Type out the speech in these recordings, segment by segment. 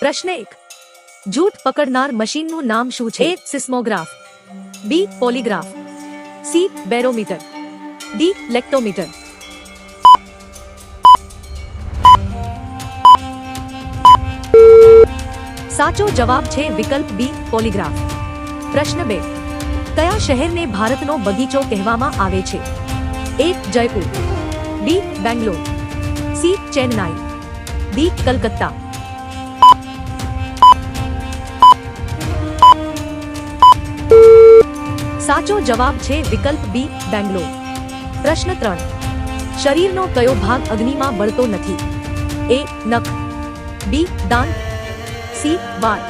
પ્રશ્ન એક. જૂઠ પકડનાર મશીનનું નામ શું છે? A seismograph. B polygraph. C barometer. D lactometer. સાચો જવાબ છે વિકલ્પ બી પોલીગ્રાફ. પ્રશ્ન બે. કયા શહેરને ભારતનો બગીચો કહેવામાં આવે છે? A Jaipur. B Bangalore. C Chennai. D Calcutta. સાચો જવાબ છે વિકલ્પ બી બેંગ્લોર પ્રશ્ન ત્રણ શરીરનો કયો ભાગ અગ્નિમાં બળતો નથી એ નખ બી દાંત સી વાળ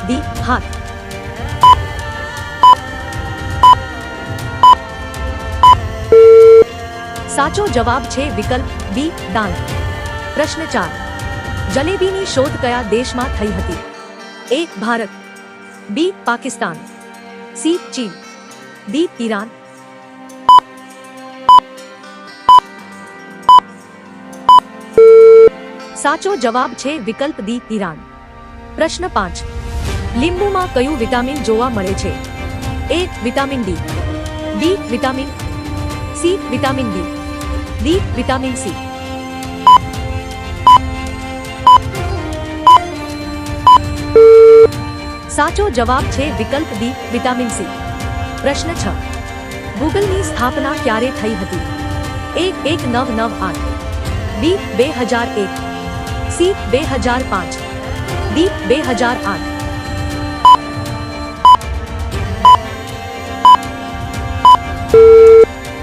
ડી હાથ સાચો જવાબ છે વિકલ્પ બી દાંત પ્રશ્ન ચાર જલેબીની શોધ કયા દેશમાં થઈ હતી A Bharat B Pakistan C ચીન ડી ઈરાન સાચો જવાબ છે વિકલ્પ ડી ઈરાન પ્રશ્ન પાંચ લીંબુમાં કયું વિટામિન જોવા મળે છે A vitamin D B vitamin C vitamin D D vitamin C સાચો જવાબ છે વિકલ્પ ડી વિટામિન સી પ્રશ્ન છ. ગૂગલની સ્થાપના ક્યારે થઈ હતી? એક એક નવ નવ આઠ. બી બે હજાર એક. સી બે હજાર પાંચ. ડી બે હજાર આઠ.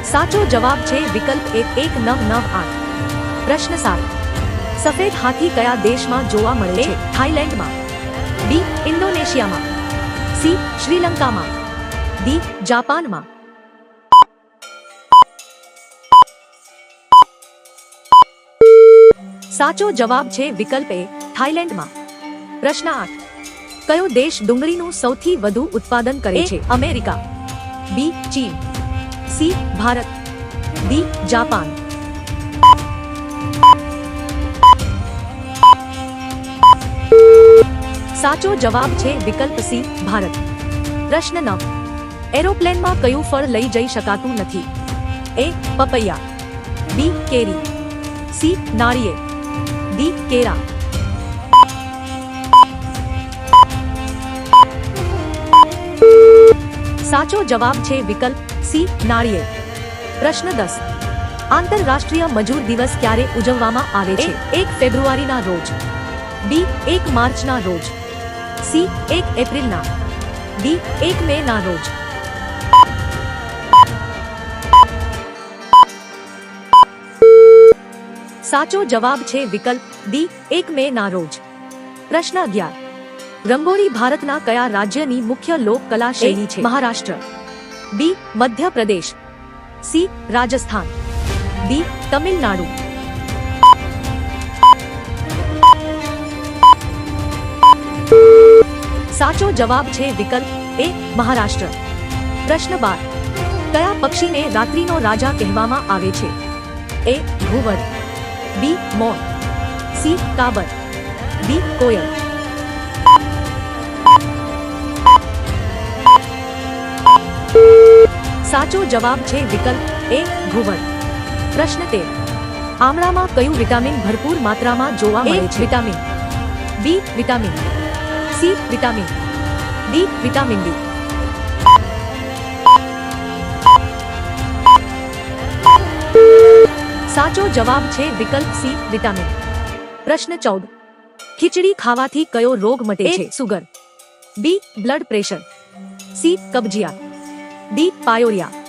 સાચો જવાબ છે વિકલ્પ એક એક નવ નવ આઠ. પ્રશ્ન સાત. સફેદ હાથી કયા દેશમાં જોવા મળે છે? થાઈલેન્ડમાં. બી ઇન્ડોનેશિયામાં. સી શ્રીલંકામાં. ડી જાપાનમાં સાચો જવાબ છે વિકલ્પ એ થાઈલેન્ડમાં પ્રશ્ન આઠ કયો દેશ ડુંગળીનું સૌથી વધુ ઉત્પાદન કરે છે અમેરિકા બી ચીન સી ભારત ડી જાપાન સાચો જવાબ છે વિકલ્પ સી ભારત પ્રશ્ન નવ એરોપ્લેનમાં કયું ફળ લઈ જઈ શકાતું નથી? એ, પપૈયા. બી, કેરી. સી, નારિયેળ. ડી કેરા સાચો જવાબ છે વિકલ્પ સી, નારિયેળ. પ્રશ્ન દસ. આંતરરાષ્ટ્રીય મજૂર દિવસ ક્યારે ઉજવવામાં આવે છે? એક ફેબ્રુઆરીના રોજ. બી, એક માર્ચના રોજ. સી, એક એપ્રિલના. ડી, એક મે ના રોજ. સાચો જવાબ છે વિકલ્પ ડી એક મે ના રોજ. પ્રશ્ન અગિયાર. રંગોળી ભારતના કયા રાજ્યની મુખ્ય લોક કલા શૈલી છે? Maharashtra. B Madhya Pradesh. C Rajasthan. D Tamil Nadu. સાચો જવાબ છે વિકલ્પ એ મહારાષ્ટ્ર. પ્રશ્ન બાર. કયા પક્ષીને રાત્રિનો રાજા કહેવામાં આવે છે? એ ઘુવડ બી મોર સી કાબર ડી કોયલ સાચો જવાબ છે વિકલ્પ એ ઘુવડ પ્રશ્ન તેર આમળામાં કયું વિટામિન ભરપૂર માત્રામાં જોવા મળે છે vitamin B vitamin C vitamin D vitamin D સાચો જવાબ છે વિકલ્પ સી વિટામિન પ્રશ્ન ચૌદ ખીચડી ખાવાથી કયો રોગ મટે છે sugar B blood pressure C કબજિયાત ડી પાયોરિયા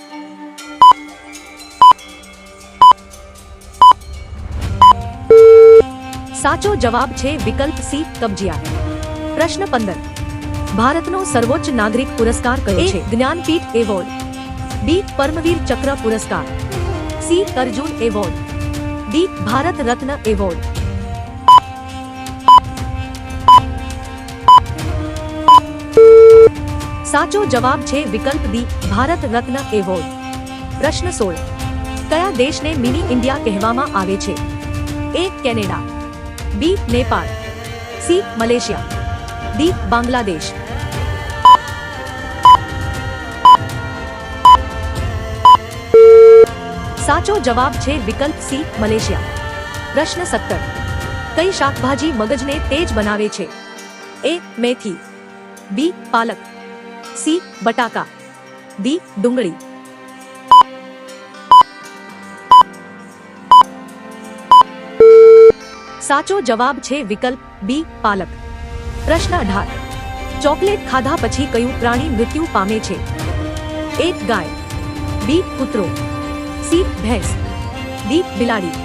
સાચો જવાબ છે વિકલ્પ સી કબજિયાત પ્રશ્ન પંદર ભારતનો સર્વોચ્ચ નાગરિક પુરસ્કાર કયો છે જ્ઞાનપીઠ એવોર્ડ બી પરમવીર ચક્ર પુરસ્કાર C Arjuna award D Bharat Ratna award સાચો જવાબ છે વિકલ્પ ડી ભારત રત્ન એવોર્ડ પ્રશ્ન સોળ કયા દેશને મિની ઇન્ડિયા કહેવામાં આવે છે A Canada B Nepal C Malaysia D Bangladesh સાચો જવાબ છે વિકલ્પ સી મલેશિયા પ્રશ્ન સત્તર કઈ શાકભાજી મગજને તેજ બનાવે છે એ મેથી બી પાલક સી બટાકા ડી ડુંગળી સાચો જવાબ છે વિકલ્પ બી પાલક પ્રશ્ન અઢાર ચોકલેટ ખાધા પછી કયું પ્રાણી મૃત્યુ પામે છે એક ગાય બી કૂતરો સી ભેંસ ડી બિલાડી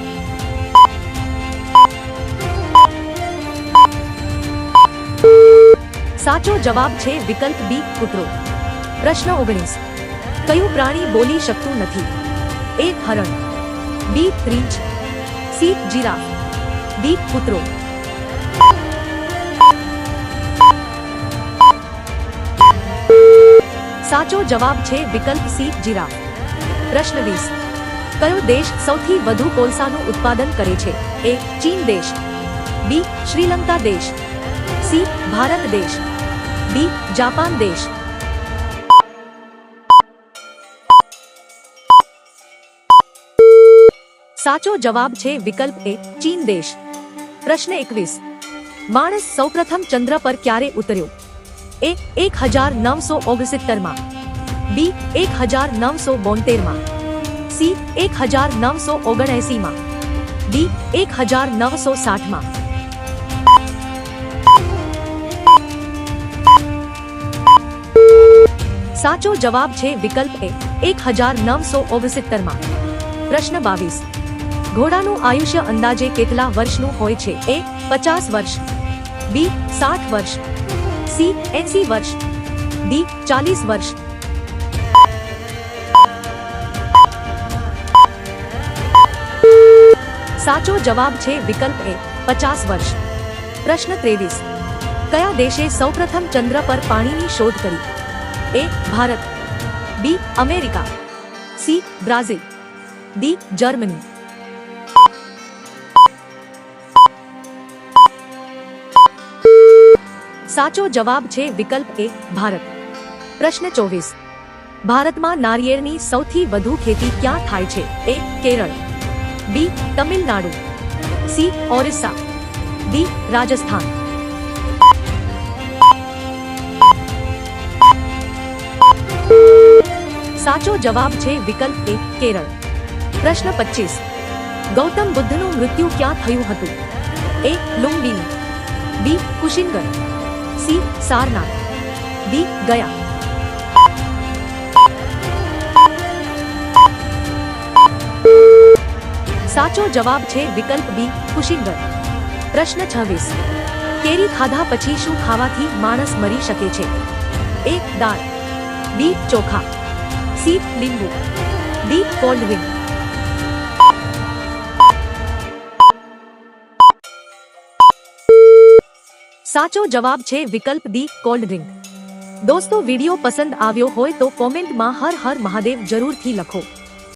સાચો જવાબ છે વિકલ્પ બી કૂતરો પ્રશ્ન ઓગણીસ કયું પ્રાણી બોલી શકતું નથી એ હરણ બી રીંછ સી જીરાફ ડી કૂતરો સાચો જવાબ છે વિકલ્પ સી જીરાફ પ્રશ્ન વીસ કયો દેશ સૌથી વધુ કોલસાનું ઉત્પાદન કરે છે એ ચીન દેશ બી શ્રીલંકા દેશ સી ભારત દેશ ડી જાપાન દેશ સાચો જવાબ છે વિકલ્પ એ ચીન દેશ પ્રશ્ન એકવીસ માણસ સૌપ્રથમ ચંદ્ર પર ક્યારે ઉતર્યો એ એક હજાર નવસો ઓગણસિત્તર માં બી એક હજાર નવસો બોતેર માં સી એક હજાર નવસો ઓગણએસી માં ડી એક હજાર નવસો સાઠ માં સાચો જવાબ છે વિકલ્પ એ એક હજાર નવસો ઓગણસિત્તર માં પ્રશ્ન બાવીસ ઘોડાનું આયુષ્ય અંદાજે કેટલા વર્ષનું હોય છે એ પચાસ વર્ષ બી સાઠ વર્ષ સી એસી વર્ષ ડી ચાલીસ વર્ષ સાચો જવાબ છે વિકલ્પ એ પચાસ વર્ષ પ્રશ્ન ત્રેવીસ કયા દેશે સૌપ્રથમ ચંદ્ર પર પાણીની શોધ કરી A Bharat B America C Brazil D Germany સાચો જવાબ છે વિકલ્પ એ ભારત પ્રશ્ન ચોવીસ ભારતમાં નારિયેળની સૌથી વધુ ખેતી ક્યાં થાય છે એ Kerala B Tamil Nadu C Orissa D Rajasthan સાચો જવાબ છે વિકલ્પ એ કેરળ પ્રશ્ન પચીસ ગૌતમ બુદ્ધનું મૃત્યુ ક્યાં થયું હતું A Lumbini B Kushinagar C Sarnath D Gaya સાચો જવાબ છે વિકલ્પ બી કુશિનગર પ્રશ્ન છવ્વીસ કેરી ખાધા પછી શું ખાવાથી માણસ મરી શકે છે એ દાળ બી ચોખા સી લીંબુ ડી કોલ્ડ ડ્રિંક સાચો જવાબ છે વિકલ્પ ડી કોલ્ડ ડ્રિંક દોસ્તો વિડિયો પસંદ આવ્યો હોય તો કોમેન્ટમાં હર હર મહાદેવ જરૂરથી લખો